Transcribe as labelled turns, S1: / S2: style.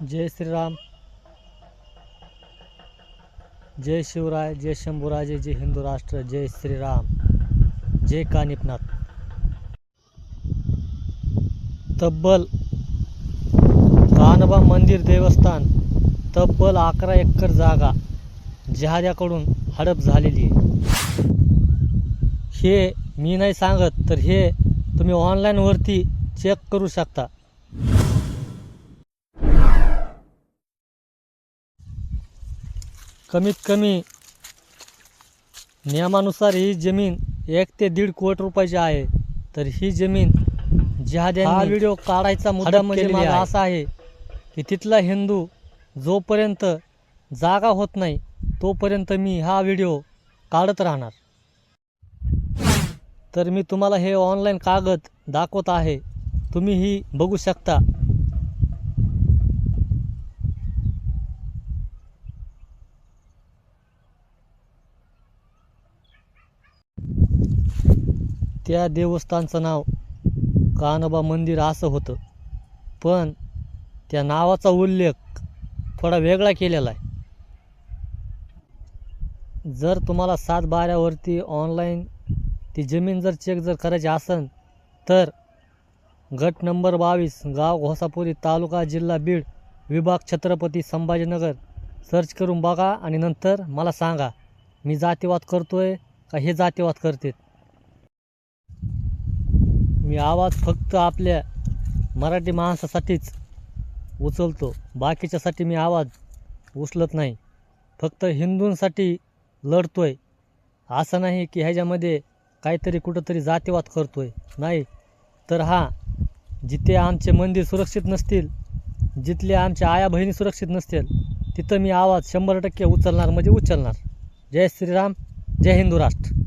S1: जय श्रीराम। जय शिवराय जय शंभूराजे जय हिंदू राष्ट्र जय श्रीराम। जय कानिपनाथ तब्बल कानबा मंदिर देवस्थान तब्बल अकरा एकर जागा जहाद्याकडून हडप झालेली आहे. हे मी नाही सांगत तर हे तुम्ही ऑनलाईनवरती चेक करू शकता. कमीत कमी नियमानुसार ही जमीन एक ते दीड कोटी रुपयाची आहे. तर ही जमीन जिहाद्या हा व्हिडिओ काढायचा मुद्दा म्हणजे माझा असा आहे की तिथला हिंदू जोपर्यंत जागा होत नाही तोपर्यंत मी हा व्हिडिओ काढत राहणार. तर मी तुम्हाला हे ऑनलाईन कागद दाखवत आहे. तुम्ही ही बघू शकता. त्या देवस्थानचं नाव कानोबा मंदिर असं होतं. पण त्या नावाचा उल्लेख थोडा वेगळा केलेला आहे. जर तुम्हाला सात बाऱ्यावरती ऑनलाईन ती जमीन जर चेक जर करायची असेल तर गट नंबर बावीस गाव घोसापुरी तालुका जिल्हा बीड विभाग छत्रपती संभाजीनगर. सर्च करून बघा आणि नंतर मला सांगा मी जातीवाद करतोय का हे जातीवाद करतेत? मी आवाज फक्त आपल्या मराठी माणसासाठीच उचलतो. बाकीच्यासाठी मी आवाज उचलत नाही. फक्त हिंदूंसाठी लढतो आहे असं नाही की ह्याच्यामध्ये काहीतरी कुठंतरी जातीवाद आहे नाही. तर हा जिथे आमचे मंदिर सुरक्षित नसतील जिथले आमच्या आया बहिणी सुरक्षित नसतील तिथं मी आवाज शंभर टक्के उचलणार म्हणजे उचलणार. जय श्रीराम जय हिंदू राष्ट्र.